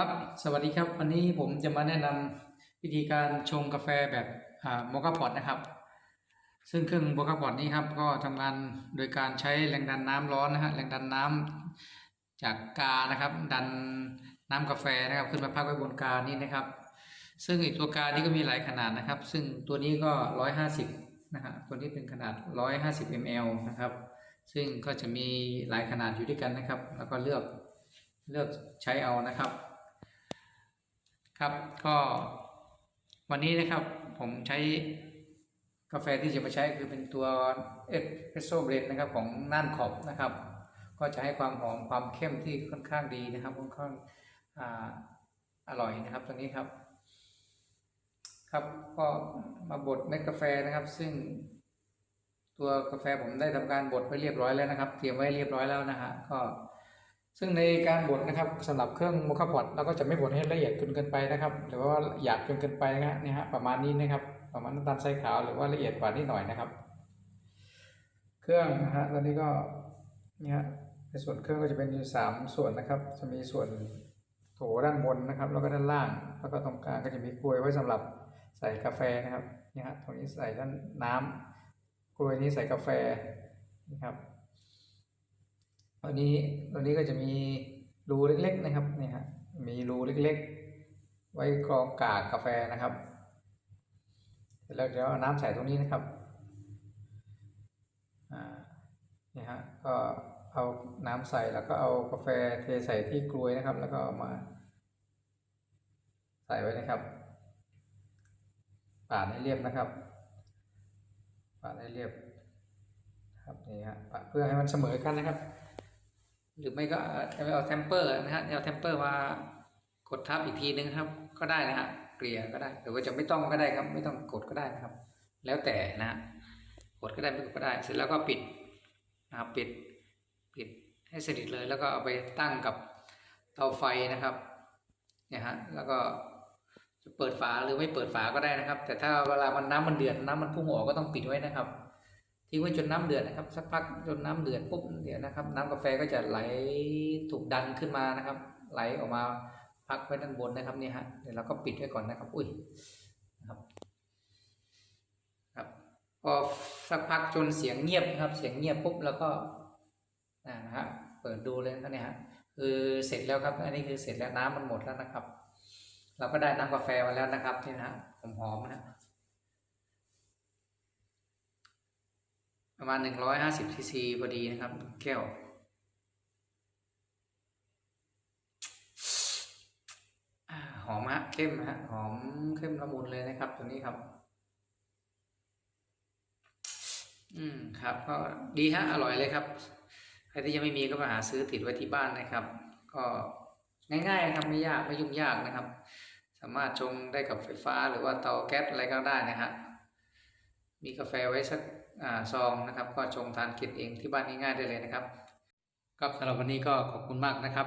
ครับ สวัสดีครับ วันนี้ผมจะมาแนะนำวิธีการชงกาแฟแบบโมคาพอตนะครับ ซึ่งเครื่องโมคาพอตนี้ครับก็ทำงานโดยการใช้แรงดันน้ำร้อนนะฮะแรงดันน้ำจากกานะครับ ดันน้ำกาแฟนะครับ ขึ้นมาพักไว้บนกานี้นะครับ ซึ่งอีกตัวกานี้ก็มีหลายขนาดนะครับ ซึ่งตัวนี้ก็ 150นะฮะตัวนี้เป็นขนาด 150 ml นะครับ ซึ่งก็จะมีหลายขนาดอยู่ด้วยกันนะครับ แล้วก็เลือกเลือกใช้เอานะครับ ครับก็วันนี้นะครับผมใช้กาแฟที่จะมาใช้คือเป็นตัวเอสเปรสโซ่เบรดนะครับของน่านขอบนะครับ ก็จะให้ความหอมความเข้มที่ค่อนข้างดีนะครับค่อนข้างออร่อยนะครับตัวนี้ครับครับก็มาบดเม็ดกาแฟนะครับ ซึ่ง ตัวกาแฟผมได้ทำการบดไว้เรียบร้อยแล้วนะครับ เตรียมไว้เรียบร้อยแล้วนะฮะก็ ซึ่งในการบดนะครับสำหรับเครื่องโมคาพอตเราก็จะไม่บดให้ละเอียดจนเกินไปนะครับ หรือว่าหยาบจนเกินไปนะฮะนี่ฮะประมาณนี้นะครับ ประมาณน้ำตาลทรายขาวหรือว่าละเอียดกว่านิดหน่อยนะครับ เครื่องนะฮะตอนนี้ก็นี่ฮะในส่วนเครื่องก็จะเป็นอยู่สามส่วนนะครับ จะมีส่วนโถด้านบนนะครับ แล้วก็ด้านล่าง แล้วก็ตรงกลางก็จะมีกลวยไว้สำหรับใส่กาแฟนะครับนี่ฮะตรงนี้ใส่ด้านน้ำกลวยนี้ใส่กาแฟนะครับ ตัวนี้ตัวนี้ก็จะมีรูเล็กๆนะครับนี่ฮะมีรูเล็กๆ ไว้กรองกากกาแฟนะครับแล้วเดี๋ยวเอาน้ำใส่ตรงนี้นะครับอ่านี่ฮะก็เอาน้ำใส่แล้วก็เอากาแฟเทใส่ที่กลวยนะครับ แล้วก็เอามา ใส่ไว้นะครับปาดให้เรียบนะครับปาดให้เรียบครับนี่ฮะปาดเพื่อให้มันเสมอกันนะครับ หรือไม่ก็เอาเทมเปอร์นะฮะเอาเทมเปอร์มากดทับอีกทีนึงครับ ก็ได้นะฮะเกลี่ยก็ได้หรือว่าจะไม่ต้องก็ได้ครับ ไม่ต้องกดก็ได้นะครับ แล้วแต่นะฮะกดก็ได้ไม่กดก็ได้ เสร็จแล้วก็ปิดนะครับปิดปิดให้สนิทเลย แล้วก็เอาไปตั้งกับเตาไฟนะครับเนี่ยฮะแล้วก็จะเปิดฝาหรือไม่เปิดฝาก็ได้นะครับ แต่ถ้าเวลามันน้ำมันเดือดน้ำมันพุ่งออกก็ต้องปิดไว้นะครับ ทิ้งไว้จนน้ำเดือดนะครับสักพักจนน้ำเดือดปุ๊บเดี๋ยวนะครับ น้ำกาแฟก็จะไหลถูกดันขึ้นมานะครับ ไหลออกมาพักไว้ด้านบนนะครับนี่ฮะเดี๋ยวเราก็ปิดไว้ก่อนนะครับ อุ้ยนะครับครับพอสักพักจนเสียงเงียบนะครับ เสียงเงียบปุ๊บแล้วก็อ่านะฮะเปิดดูเลยนะเนี่ยฮะคือเสร็จแล้วครับ อันนี้คือเสร็จแล้วน้ำมันหมดแล้วนะครับ เราก็ได้น้ำกาแฟมาแล้วนะครับนี่นะฮะหอมๆนะ ประมาณหนึ่งร้อยห้าสิบซีซีพอดีนะครับ แก้วอหอมฮะเข้มฮะหอมเข้มละมุนเลยนะครับ ตัวนี้ครับ อืมครับ ก็ดีฮะอร่อยเลยครับใครที่ยังไม่มีก็มาหาซื้อติดไว้ที่บ้านนะครับ ก็ง่ายๆนะครับไม่ยากไม่ยุ่งยากนะครับ สามารถชงได้กับไฟฟ้าหรือว่าเตาแก๊สอะไรก็ได้นะฮะมีกาแฟไว้สัก ซองนะครับ ก็ชงทานกินเองที่บ้านง่ายๆได้เลยนะครับก็สำหรับวันนี้ก็ขอบคุณมากนะครับ